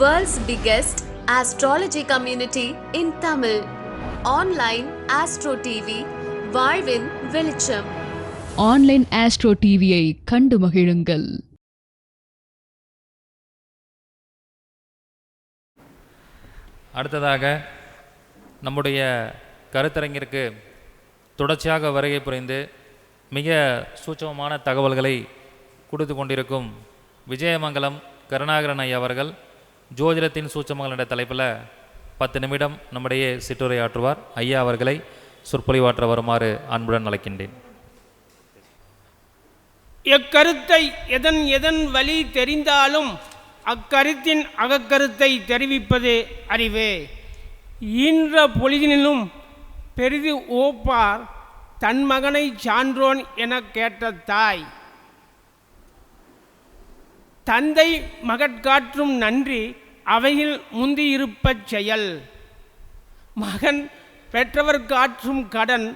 World's biggest astrology community in Tamil. Online Astro TV, வாழ்வின் வெளிச்சம். Online astro டிவியை கண்டு மகிழுங்கள். அடுத்ததாக நம்முடைய கருத்தரங்கிற்கு தொடர்ச்சியாக வருகை புரிந்து மிக சூட்சமமான தகவல்களை கொடுத்து கொண்டிருக்கும் விஜயமங்கலம் கருணாகரன் ஐயா அவர்கள். ஜோதிடத்தின் சூச்சமங்கள் என்ற தலைப்பில் பத்து நிமிடம் நம்முடைய சிற்றுரையாற்றுவார் ஐயா அவர்களை சொற்பொழிவாற்ற வருமாறு அன்புடன் அழைக்கின்றேன். எக்கருத்தை எதன் எதன் வழி தெரிந்தாலும் அக்கருத்தின் அகக்கருத்தை தெரிவிப்பது அறிவே. ஈன்ற பொழுதினிலும் பெரிது ஓப்பார் தன் மகனை சான்றோன் என கேட்ட தாய். தந்தை மகட்காற்றும் நன்றி அவையில் முந்தியிருப்ப செயல். மகன் பெற்றவர் காற்றும் கடன்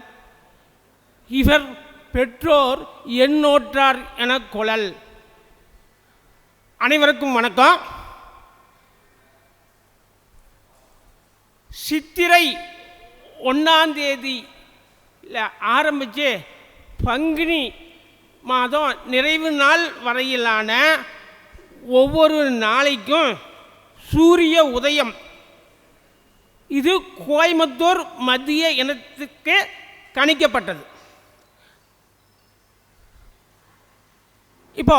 இவர் பெற்றோர் எண்ணோற்றார் என கொழல். அனைவருக்கும் வணக்கம். சித்திரை ஒன்றாம் தேதி ஆரம்பித்து பங்குனி மாதம் நிறைவு நாள் வரையிலான ஒவ்வொரு நாளைக்கும் சூரிய உதயம். இது கோயம்புத்தூர் மத்திய இனத்துக்கு கணிக்கப்பட்டது. இப்போ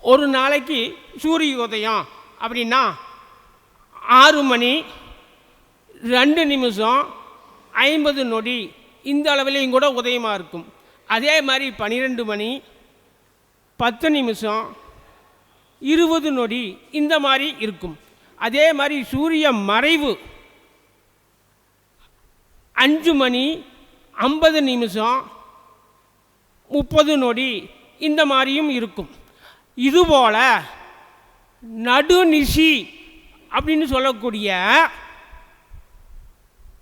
ஒரு நாளைக்கு சூரிய உதயம் அப்படின்னா ஆறு மணி ரெண்டு நிமிஷம் ஐம்பது நொடி இந்த அளவிலையும் கூட உதயமாக இருக்கும். அதே மாதிரி பன்னிரெண்டு மணி பத்து நிமிஷம் இருபது நொடி இந்த மாதிரி இருக்கும். அதே மாதிரி சூரிய மறைவு அஞ்சு மணி ஐம்பது நிமிஷம் முப்பது நொடி இந்த மாதிரியும் இருக்கும். இதுபோல் நடுநிசி அப்படின்னு சொல்லக்கூடிய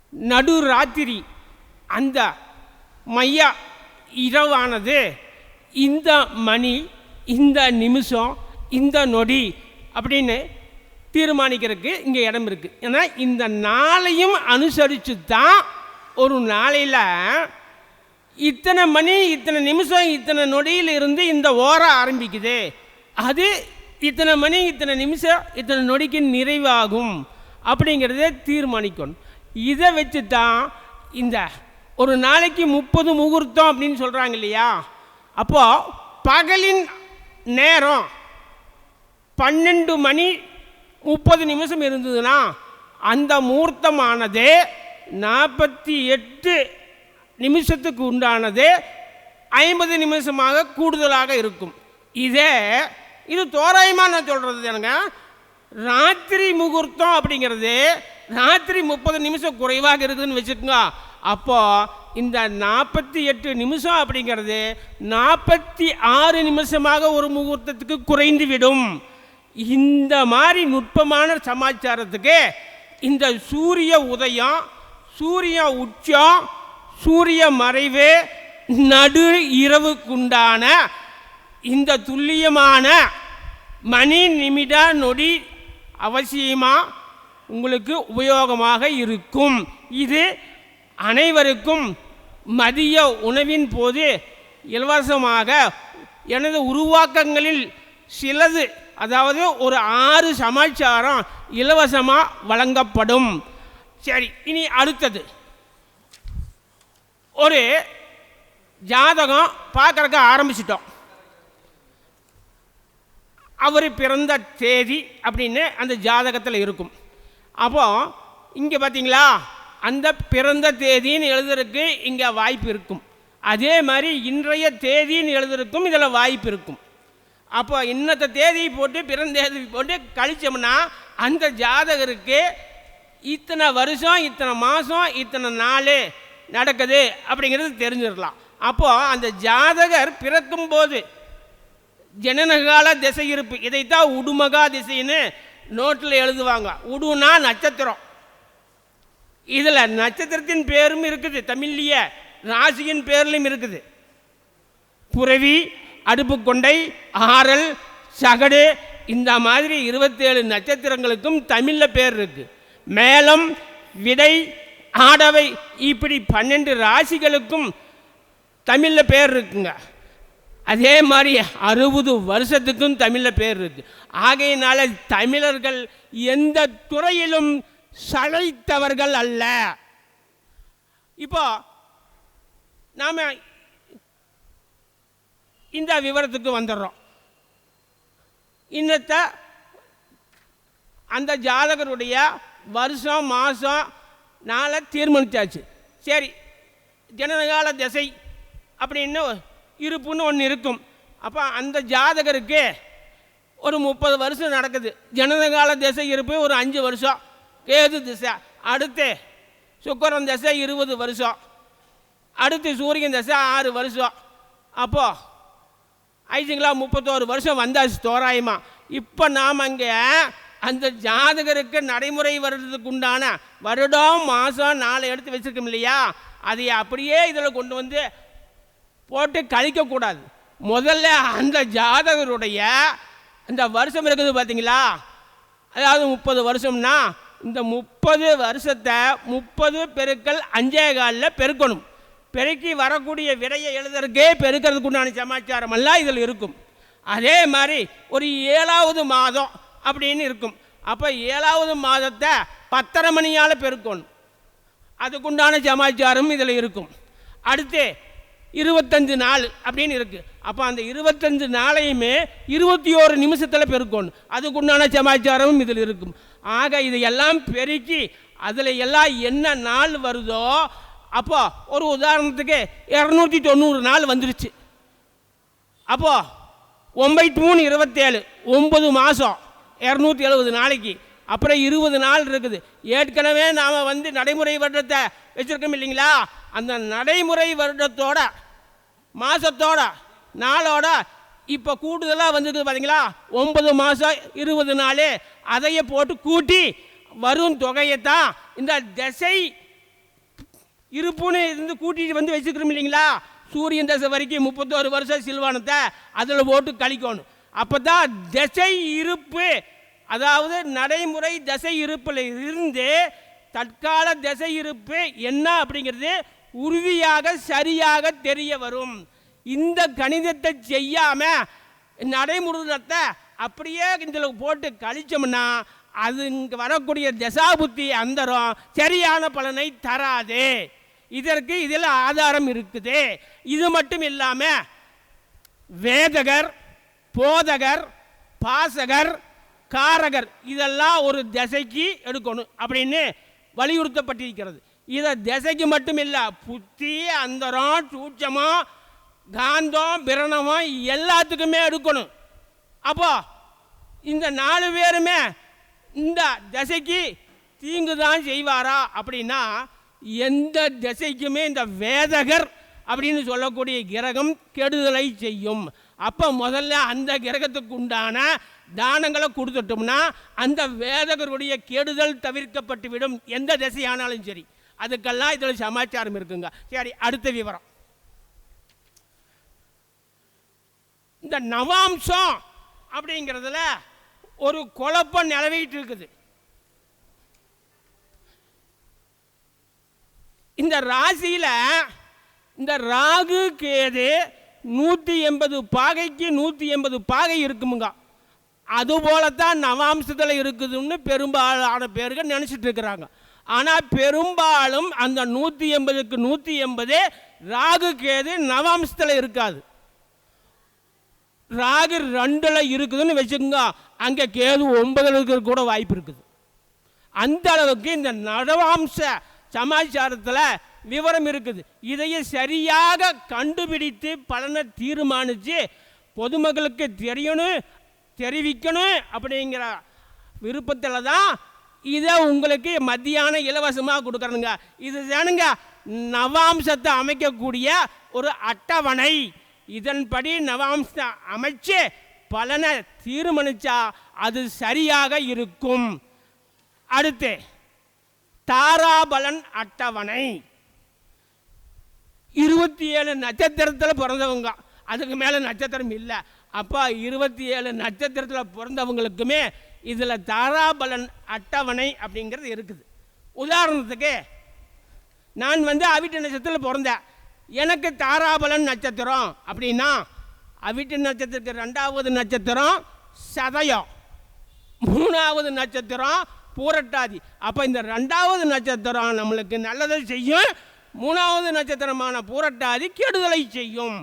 நடு ராத்திரி அந்த மைய இரவானது இந்த மணி இந்த நிமிஷம் இந்த நொடி அப்படின்னு தீர்மானிக்கிறதுக்கு இங்கே இடம் இருக்குது ஏன்னா இந்த நாளையும் அனுசரித்து தான் ஒரு நாளையில் இத்தனை மணி இத்தனை நிமிஷம் இத்தனை நொடியில் இருந்து இந்த ஓரம் ஆரம்பிக்குது. அது இத்தனை மணி இத்தனை நிமிஷம் இத்தனை நொடிக்கு நிறைவாகும் அப்படிங்கிறத தீர்மானிக்கணும். இதை வச்சு தான் இந்த ஒரு நாளைக்கு முப்பது முகூர்த்தம் அப்படின்னு சொல்கிறாங்க இல்லையா? அப்போது பகலின் நேரம் பன்னெண்டு மணி முப்பது நிமிஷம் இருந்ததுன்னா அந்த முகூர்த்தமானது நாற்பத்தி எட்டு நிமிஷத்துக்கு உண்டானது ஐம்பது நிமிஷமாக கூடுதலாக இருக்கும். இதே இது தோராயமாக நான் சொல்கிறது எனக்கு ராத்திரி முகூர்த்தம் அப்படிங்கிறது ராத்திரி முப்பது நிமிஷம் குறைவாக இருக்குதுன்னு வச்சுக்கோங்க. அப்போது இந்த நாற்பத்தி எட்டு நிமிஷம் அப்படிங்கிறது நாற்பத்தி ஆறு நிமிஷமாக ஒரு முகூர்த்தத்துக்கு குறைந்து விடும். இந்த மாதிரி நுட்பமான சமாச்சாரத்துக்கு இந்த சூரிய உதயம் சூரிய உச்சம் சூரிய மறைவு நடு இரவுக்குண்டான இந்த துல்லியமான மணி நிமிட நொடி அவசியமாக உங்களுக்கு உபயோகமாக இருக்கும். இது அனைவருக்கும் மதிய உணவின் போது இலவசமாக எனது உருவாக்கங்களில் சிலது அதாவது ஒரு ஆறு சமாச்சாரம் இலவசமாக வழங்கப்படும். சரி இனி அடுத்தது. ஒரு ஜாதகம் பார்க்குறக்க ஆரம்பிச்சிட்டோம். அவர் பிறந்த தேதி அப்படின்னு அந்த ஜாதகத்தில் இருக்கும். அப்போ இங்கே பார்த்தீங்களா அந்த பிறந்த தேதின்னு எழுதுறதுக்கு இங்கே வாய்ப்பு இருக்கும். அதே மாதிரி இன்றைய தேதின்னு எழுதுறதுக்கும் இதில் வாய்ப்பு இருக்கும். அப்போ இன்னத்த தேதி போட்டு பிறந்த தேதி போட்டு கழிச்சோம்னா அந்த ஜாதகருக்கு இத்தனை வருஷம் இத்தனை மாதம் இத்தனை நாள் நடக்குது அப்படிங்கிறது தெரிஞ்சிடலாம். அப்போது அந்த ஜாதகர் பிறக்கும் போது ஜனனகால திசை இருப்பு இதைத்தான் உடுமகா திசைன்னு நோட்டில் எழுதுவாங்க. உடுனா நட்சத்திரம். இதில் நட்சத்திரத்தின் பேரும் இருக்குது தமிழ்லையே. ராசியின் பேர்லையும் இருக்குது. புரவி அடுப்பு கொண்டை ஆறல் சகடு இந்த மாதிரி இருபத்தேழு நட்சத்திரங்களுக்கும் தமிழில் பேர் இருக்கு. மேலம் விடை ஆடவை இப்படி பன்னெண்டு ராசிகளுக்கும் தமிழில் பேர் இருக்குங்க. அதே மாதிரி அறுபது வருஷத்துக்கும் தமிழில் பேர் இருக்கு. ஆகையினால தமிழர்கள் எந்த துறையிலும் சளைத்தவர்கள் அல்ல. இப்போ நாம் இந்த விவரத்துக்கு வந்துடுறோம். இன்னத்த அந்த ஜாதகருடைய வருஷம் மாதம் நாளை தீர்மானித்தாச்சு சரி ஜனனகால திசை அப்படின்னு இருப்புன்னு ஒன்று இருக்கும். அப்போ அந்த ஜாதகருக்கு ஒரு முப்பது வருஷம் நடக்குது. ஜனனகால திசை இருப்பு ஒரு அஞ்சு வருஷம். கேது திசை. அடுத்து சுக்கரன் திசை இருபது வருஷம். அடுத்து சூரியன் திசை ஆறு வருஷம். அப்போது ஆயிடுச்சுங்களா முப்பத்தோரு வருஷம் வந்தாச்சு தோராயமாக இப்போ நாம் அங்கே அந்த ஜாதகருக்கு நடைமுறை வர்றதுக்கு உண்டான வருடம் மாதம் நாளை எடுத்து வச்சிருக்கோம் இல்லையா? அதை அப்படியே இதில் கொண்டு வந்து போட்டு கழிக்கக்கூடாது முதல்ல அந்த ஜாதகருடைய இந்த வருஷம் இருக்குது பார்த்தீங்களா? அதாவது முப்பது வருஷம்னா இந்த முப்பது வருஷத்தை முப்பது பெருக்கள் அஞ்சே காலில் பெருக்கணும். பெருக்கி வரக்கூடிய விடையை எழுதுறதுக்கே பெருக்கிறதுக்குண்டான சமாச்சாரம் எல்லாம் இதில் இருக்கும். அதே மாதிரி ஒரு ஏழாவது மாதம் அப்படின்னு இருக்கும். அப்போ ஏழாவது மாதத்தை பத்தரை மணியால் பெருக்கணும். அதுக்குண்டான சமாச்சாரம் இதில் இருக்கும். அடுத்து இருபத்தஞ்சு நாள் அப்படின்னு இருக்குது அப்போ அந்த இருபத்தஞ்சு நாளையுமே இருபத்தி ஓரு நிமிஷத்தில் பெருக்கணும். அதுக்குண்டான சமாச்சாரமும் இதில் இருக்கும். ஆக இதையெல்லாம் பெருக்கி அதில் எல்லாம் என்ன நாள் வருதோ அப்போ ஒரு உதாரணத்துக்கு இரநூத்தி தொண்ணூறு நாள் வந்துருச்சு. அப்போ ஒம்பது மூணு இருபத்தேழு ஒம்பது மாதம் இரநூத்தி எழுபது நாளைக்கு அப்புறம் இருபது நாள் இருக்குது. ஏற்கனவே நாம் வந்து நடைமுறை வருடத்தை வச்சுருக்கோம் இல்லைங்களா? அந்த நடைமுறை வருடத்தோட மாதத்தோட நாளோட இப்போ கூடுதலாக வந்துருக்குது பார்த்தீங்களா ஒன்பது மாதம் இருபது நாள் அதையே போட்டு கூட்டி வரும் தொகையை தான் இந்த திசை இருப்புன்னு இருந்து கூட்டிகிட்டு வந்து வச்சுக்கிறோம் இல்லைங்களா? சூரியன் தசை வரைக்கும் முப்பத்தோரு வருஷம் சில்வானத்தை அதில் போட்டு கழிக்கணும். அப்போ தான் திசை இருப்பு அதாவது நடைமுறை திசை இருப்பில் இருந்து தற்கால திசை இருப்பு என்ன அப்படிங்கிறது உறுதியாக சரியாக தெரிய வரும். இந்த கணிதத்தை செய்யாமல் நடைமுறைத்தை அப்படியே இதில் போட்டு கழிச்சோம்னா அது இங்கே வரக்கூடிய தசாபுத்தி அந்தரம் சரியான பலனை தராது. இதற்கு இதில் ஆதாரம் இருக்குது. இது மட்டும் இல்லாமல் வேதகர் போதகர் பாசகர் காரகர் இதெல்லாம் ஒரு திசைக்கு எடுக்கணும் அப்படின்னு வலியுறுத்தப்பட்டிருக்கிறது. இதை திசைக்கு மட்டும் இல்லை புத்தி அந்தரம் சூட்சமம் காந்தம் பிரணமம் எல்லாத்துக்குமே எடுக்கணும். அப்போ இந்த நாலு பேருமே இந்த திசைக்கு தீங்கு தான் செய்வாரா அப்படின்னா எந்த திசைக்குமே இந்த வேதகர் அப்படின்னு சொல்லக்கூடிய கிரகம் கெடுதலை செய்யும். அப்போ முதல்ல அந்த கிரகத்துக்கு உண்டான தானங்களை கொடுத்துட்டோம்னா அந்த வேதகருடைய கெடுதல் தவிர்க்கப்பட்டு விடும். எந்த திசையானாலும் சரி. அதுக்கெல்லாம் இதில் சமாச்சாரம் இருக்குங்க. சரி அடுத்த விவரம். இந்த நவாம்சம் அப்படிங்கிறதுல ஒரு குழப்பம் நிலவிட்டு இருக்குது. இந்த ராசியில் இந்த ராகு கேது நூற்றி எண்பது பாகைக்கு நூற்றி எண்பது பாகை இருக்குமுங்க. அதுபோலத்தான் நவாம்சத்தில் இருக்குதுன்னு பெரும்பாலான பேர்கள் நினச்சிட்டு இருக்கிறாங்க. ஆனால் பெரும்பாலும் அந்த நூற்றி எண்பதுக்கு நூற்றி எண்பது ராகு கேது நவாம்சத்தில் இருக்காது. ராகு ரெண்டில் இருக்குதுன்னு வச்சுக்கோங்க. அங்கே கேது ஒன்பதில் இருக்கிற கூட வாய்ப்பு இருக்குது. அந்த அளவுக்கு இந்த நவம்ச சமாச்சாரத்தில் விவரம் இருக்குது. இதையே சரியாக கண்டுபிடித்து பலனை தீர்மானித்து பொதுமக்களுக்கு தெரியணும் தெரிவிக்கணும் அப்படிங்கிற விருப்பத்தில் தான் இதை உங்களுக்கு மத்தியானம் இலவசமாக கொடுக்குறனுங்க. இது தானுங்க நவாம்சத்தை அமைக்கக்கூடிய ஒரு அட்டவணை. இதன்படி நவாம்சத்தை அமைச்சு பலனை தீர்மானிச்சா அது சரியாக இருக்கும். அடுத்து தாராபலன் அட்டவணை. இருபத்தி ஏழு நட்சத்திரத்தில் பிறந்தவங்க. அதுக்கு மேலே நட்சத்திரம் இல்லை. அப்போ இருபத்தி ஏழு நட்சத்திரத்தில் பிறந்தவங்களுக்குமே இதில் தாராபலன் அட்டவணை அப்படிங்கிறது இருக்குது. உதாரணத்துக்கு நான் வந்து அவிட்டு நட்சத்திரத்தில் பிறந்தேன். எனக்கு தாராபலன் நட்சத்திரம் அப்படின்னா அவிட்டு நட்சத்திரத்துக்கு ரெண்டாவது நட்சத்திரம் சதயம். மூணாவது நட்சத்திரம் பூரட்டாதி. அப்போ இந்த ரெண்டாவது நட்சத்திரம் நம்மளுக்கு நல்லதை செய்யும். மூணாவது நட்சத்திரமான பூரட்டாதி கெடுதலை செய்யும்.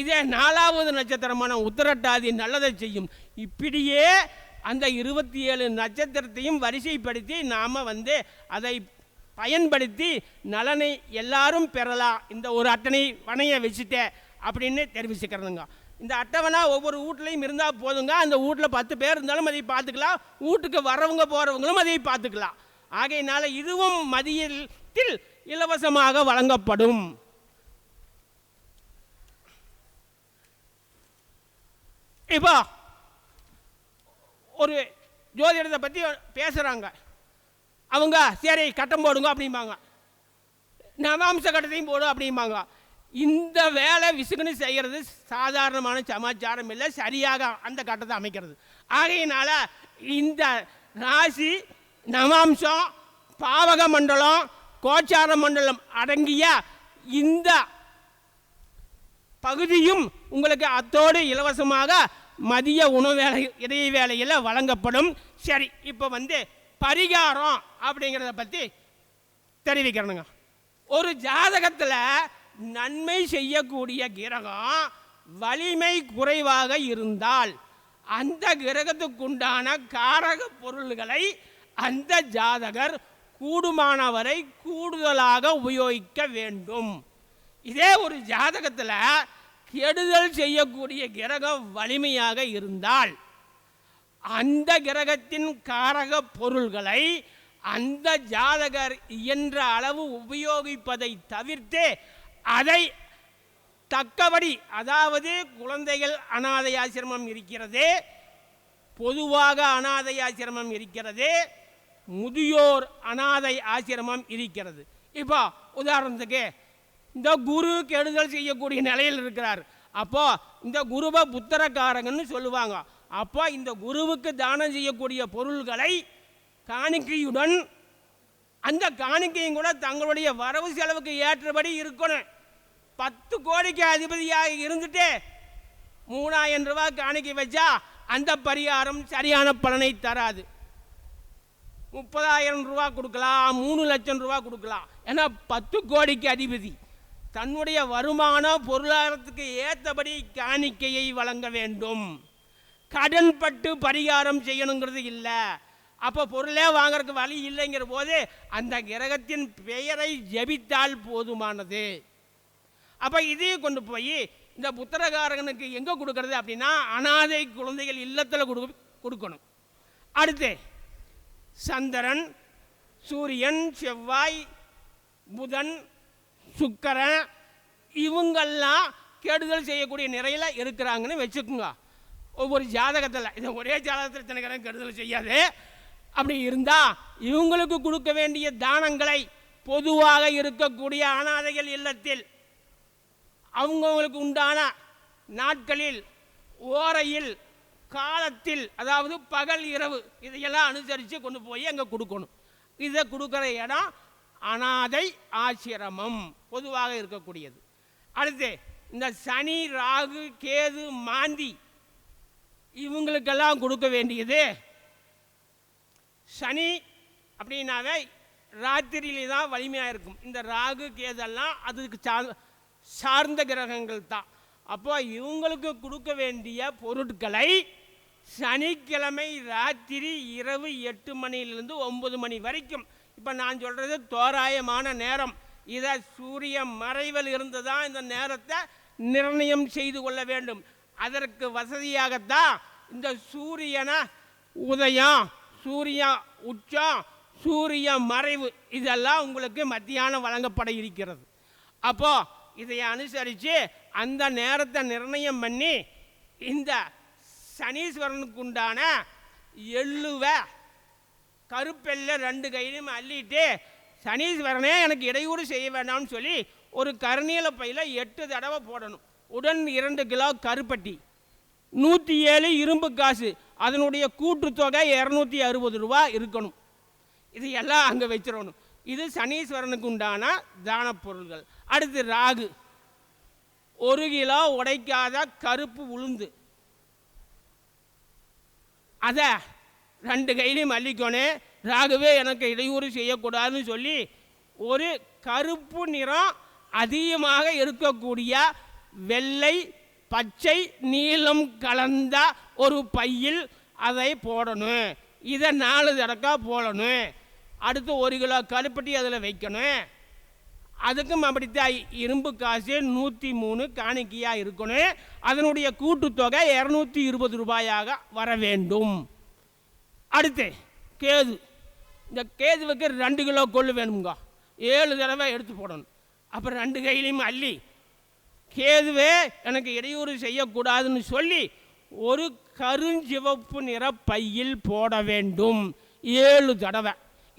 இதே நாலாவது நட்சத்திரமான உத்திரட்டாதி நல்லதை செய்யும். இப்படியே அந்த இருபத்தி ஏழு நட்சத்திரத்தையும் வரிசைப்படுத்தி நாம் வந்து அதை பயன்படுத்தி நலனை எல்லாரும் பெறலாம். இந்த ஒரு அட்டனை வணைய வச்சுட்டேன் அப்படின்னு தெரிவிச்சுக்கிறதுங்க. இந்த அட்டவணை ஒவ்வொரு வீட்லையும் இருந்தால் போதுங்க. அந்த வீட்டில் பத்து பேர் இருந்தாலும் அதை பார்த்துக்கலாம். வீட்டுக்கு வரவங்க போகிறவங்களும் அதை பார்த்துக்கலாம். ஆகையினால இதுவும் மதியத்தில் இலவசமாக வழங்கப்படும். இப்போ ஒரு ஜோதிடத்தை பற்றி பேசுகிறாங்க அவங்க சரி கட்டம் போடுங்க அப்படிம்பாங்க. நவாம்ச கட்டத்தையும் போடும் அப்படிம்பாங்க. இந்த வேலை விசுகுன்னு செய்கிறது சாதாரணமான சமாச்சாரம் இல்லை சரியாக அந்த கட்டத்தை அமைக்கிறது. ஆகையினால இந்த ராசி நவாம்சம் பாவக மண்டலம் கோச்சார மண்டலம் அடங்கிய இந்த பகுதியும் உங்களுக்கு அத்தோடு இலவசமாக மதிய உணவு வேலை இடைய வேலையில் வழங்கப்படும். சரி இப்போ வந்து பரிகாரம் அப்படிங்கிறத பற்றி தெரிவிக்கிறனுங்க. ஒரு ஜாதகத்தில் நன்மை செய்யக்கூடிய கிரகம் வலிமை குறைவாக இருந்தால் அந்த கிரகத்துக்குண்டான காரக பொருள்களை அந்த ஜாதகர் கூடுமானவரை கூடுதலாக உபயோகிக்க வேண்டும். இதே ஒரு ஜாதகத்தில் கெடுதல் செய்யக்கூடிய கிரகம் வலிமையாக இருந்தால் அந்த கிரகத்தின் காரக பொருள்களை அந்த ஜாதகர் இயன்ற அளவு உபயோகிப்பதை தவிர்த்து அதை தக்கபடி அதாவது குழந்தைகள் அனாதை ஆசிரமம் இருக்கிறது பொதுவாக அனாதை ஆசிரமம் இருக்கிறது முதியோர் அனாதை ஆசிரமம் இருக்கிறது. இப்போ உதாரணத்துக்கு இந்த குரு கெடுதல் செய்யக்கூடிய நிலையில் இருக்கிறார். அப்போ இந்த குருவை புத்திரக்காரங்கன்னு சொல்லுவாங்க. அப்போ இந்த குருவுக்கு தானம் செய்யக்கூடிய பொருள்களை காணிக்கையுடன் அந்த காணிக்கையும் கூட தங்களுடைய வரவு செலவுக்கு ஏற்றபடி இருக்கணும். பத்து கோடிக்கு அதிபதியாக இருந்துட்டு மூணாயிரம் ரூபாய் காணிக்கை வச்சா அந்த பரிகாரம் சரியான பலனை தராது. முப்பதாயிரம் ரூபா கொடுக்கலாம் மூணு லட்சம் ரூபா கொடுக்கலாம். ஏன்னா பத்து கோடிக்கு அதிபதி. தன்னுடைய வருமான பொருளாதாரத்துக்கு ஏற்றபடி காணிக்கையை வழங்க வேண்டும். கடன்பட்டு பரிகாரம் செய்யணுங்கிறது இல்லை. அப்போ பொருளே வாங்குறதுக்கு வழி இல்லைங்கிற போது அந்த கிரகத்தின் பெயரை ஜெபித்தால் போதுமானது. அப்போ இதையும் கொண்டு போய் இந்த புத்திரகாரகனுக்கு எங்கே கொடுக்கறது அப்படின்னா அனாதை குழந்தைகள் இல்லத்தில் கொடு கொடுக்கணும். அடுத்து சந்திரன் சூரியன் செவ்வாய் புதன் சுக்கரன் இவங்கெல்லாம் கெடுதல் செய்யக்கூடிய நிறையில் இருக்கிறாங்கன்னு வச்சுக்கோங்க. ஒவ்வொரு ஜாதகத்தில் இது ஒரே ஜாதகத்தில் தினகரன் கெடுதல் செய்யாது. அப்படி இருந்தால் இவங்களுக்கு கொடுக்க வேண்டிய தானங்களை பொதுவாக இருக்கக்கூடிய அனாதைகள் இல்லத்தில் அவங்கவுங்களுக்கு உண்டான நாட்களில் ஓரையில் காலத்தில் அதாவது பகல் இரவு இதையெல்லாம் அனுசரித்து கொண்டு போய் அங்கே கொடுக்கணும். இதை கொடுக்குற இடம் அனாதை ஆசிரமம் பொதுவாக இருக்கக்கூடியது. அடுத்து இந்த சனி ராகு கேது மாந்தி இவங்களுக்கெல்லாம் கொடுக்க வேண்டியது சனி அப்படின்னாவே ராத்திரியிலே தான் வலிமையாக இருக்கும். இந்த ராகு கேதெல்லாம் அதுக்கு சா சார்ந்த கிரகங்கள் தான். அப்போ இவங்களுக்கு கொடுக்க வேண்டிய பொருட்களை சனிக்கிழமை ராத்திரி இரவு எட்டு மணியிலிருந்து ஒன்பது மணி வரைக்கும். இப்போ நான் சொல்கிறது தோராயமான நேரம். இதை சூரிய மறைவில் இருந்து தான் இந்த நேரத்தை நிர்ணயம் செய்து கொள்ள வேண்டும். அதற்கு வசதியாகத்தான் இந்த சூரியனை உதயம் சூரிய உச்சம் சூரிய மறைவு இதெல்லாம் உங்களுக்கு மத்தியானம் வழங்கப்பட இருக்கிறது. அப்போது இதை அனுசரித்து அந்த நேரத்தை நிர்ணயம் பண்ணி இந்த சனீஸ்வரனுக்கு உண்டான எள்ளுவ கருப்பெல்ல ரெண்டு கையிலும் அள்ளிட்டு சனீஸ்வரனே எனக்கு இடையூறு செய்ய வேண்டாம்னு சொல்லி ஒரு கருநீல பையில் எட்டு தடவை போடணும். உடன் இரண்டு கிலோ கருப்பட்டி நூற்றி ஏழு இரும்பு காசு அதனுடைய கூட்டுத்தொகை இரநூத்தி அறுபது ரூபா இருக்கணும். இது எல்லாம் அங்கே வச்சிடணும் இது சனீஸ்வரனுக்கு உண்டான தான பொருள்கள் அடுத்து ராகு. ஒரு கிலோ உடைக்காத கருப்பு உளுந்து. அதை ரெண்டு கையிலையும் மல்லிக்கணும் ராகுவே எனக்கு இடையூறு செய்யக்கூடாதுன்னு சொல்லி ஒரு கருப்பு நிறம் அதிகமாக இருக்கக்கூடிய வெள்ளை பச்சை நீலம் கலந்த ஒரு பையில் அதை போடணும். இதை நாலு தடக்கா போடணும். அடுத்து ஒரு கிலோ கருப்பட்டி அதில் வைக்கணும். அதுக்கும் அப்படித்தான் இரும்பு காசு நூற்றி மூணு காணிக்கையாக இருக்கணும். அதனுடைய கூட்டுத்தொகை இரநூத்தி இருபது ரூபாயாக வர வேண்டும். அடுத்து கேது. இந்த கேதுவுக்கு ரெண்டு கிலோ கொள்ளு வேணுங்க ஏழு தடவை எடுத்து போடணும். அப்புறம் ரெண்டு கையிலையும் அள்ளி கேதுவே எனக்கு இடையூறு செய்யக்கூடாதுன்னு சொல்லி ஒரு கருஞ்சிவப்பு நிற பையில் போட வேண்டும். ஏழு தடவை.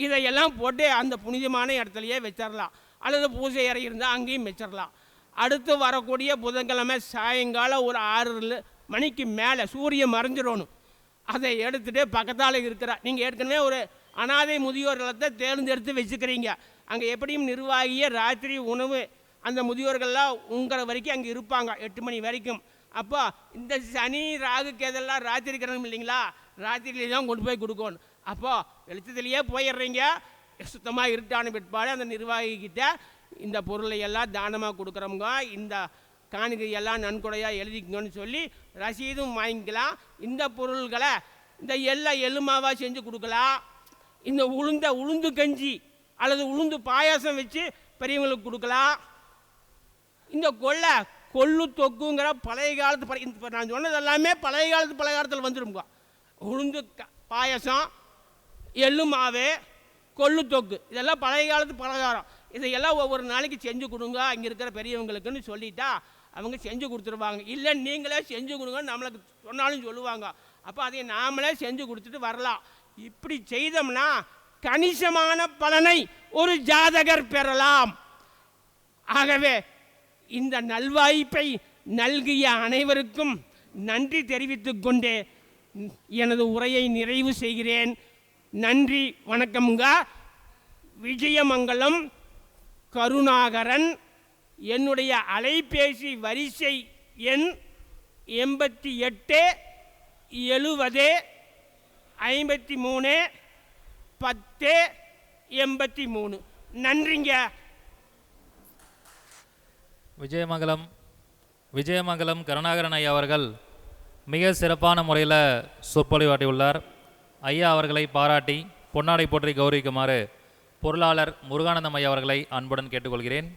இதையெல்லாம் போட்டு அந்த புனிதமான இடத்துலையே வச்சிடலாம் அல்லது பூஜை அறை இருந்தால் அங்கேயும் வச்சிடலாம் அடுத்து வரக்கூடிய புதன்கிழமை சாயங்காலம் ஒரு ஆறு மணிக்கு மேலே சூரியன் மறைஞ்சிடணும். அதை எடுத்துகிட்டு பக்கத்தால் இருக்கிற நீங்கள் ஏற்கனவே ஒரு அனாதை முதியோர் இல்லத்தை தேர்ந்தெடுத்து வச்சுக்கிறீங்க. அங்கே எப்படியும் நிர்வாகிய ராத்திரி உணவு அந்த முதியோர்கள்லாம் உங்கிற வரைக்கும் அங்கே இருப்பாங்க எட்டு மணி வரைக்கும். அப்போ இந்த சனி ராகு கேதெல்லாம் ராத்திரி கிரகம் இல்லைங்களா? ராத்திரியில தான் கொண்டு போய் கொடுக்கணும். அப்போ வெளிச்சத்திலேயே போயிடுறீங்க. சுத்தமாக இருட்டான பிற்பாடு அந்த நிர்வாகிக்கிட்ட இந்த பொருளை எல்லாம் தானமாக கொடுக்குறவங்க இந்த காணிக்கை எல்லாம் நன்கொடையாக எழுதிக்கணும்னு சொல்லி ரசீதும் வாங்கிக்கலாம். இந்த பொருள்களை இந்த எல்லாம் எள்ளுமாவாக செஞ்சு கொடுக்கலாம். இந்த உளுந்த உளுந்து கஞ்சி அல்லது உளுந்து பாயாசம் வச்சு பெரியவங்களுக்கு கொடுக்கலாம். இந்த கொள்ளை கொள்ளு தொக்குங்கிற பழைய காலத்து நான் சொன்னது எல்லாமே பழைய காலத்து பழைய காலத்தில் வந்துடுங்க உளுந்து க- பாயாசம் எள்ளு மாவு கொள்ளு தொக்கு. இதெல்லாம் பழைய காலத்து பலகாரம். இதையெல்லாம் ஒவ்வொரு நாளைக்கு செஞ்சு கொடுங்க. இங்கே இருக்கிற பெரியவங்களுக்குன்னு சொல்லிட்டா அவங்க செஞ்சு கொடுத்துருவாங்க. இல்லை நீங்களே செஞ்சு கொடுங்கன்னு நம்மளுக்கு சொன்னாலும் சொல்லுவாங்க. அப்போ அதை நாமளே செஞ்சு கொடுத்துட்டு வரலாம். இப்படி செய்தோம்னா கணிசமான பலனை ஒரு ஜாதகர் பெறலாம். ஆகவே இந்த நல்வாய்ப்பை நல்கிய அனைவருக்கும் நன்றி தெரிவித்துக்கொண்டே எனது உரையை நிறைவு செய்கிறேன். நன்றி வணக்கம்ங்க விஜயமங்கலம் கருணாகரன் என்னுடைய அலைபேசி வரிசை எண் எண்பத்தி எட்டு எழுபது ஐம்பத்தி மூணு பத்து எண்பத்தி மூணு. நன்றிங்க. விஜயமங்கலம் விஜயமங்கலம் கருணாகரன் ஐயா அவர்கள் மிக சிறப்பான முறையில் சொற்பொழிவாட்டியுள்ளார் ஐயா அவர்களை பாராட்டி பொன்னாடை போற்றி கௌரவிக்குமாறு பொருளாளர் முருகானந்தம் ஐயா அவர்களை அன்புடன் கேட்டுக்கொள்கிறேன்.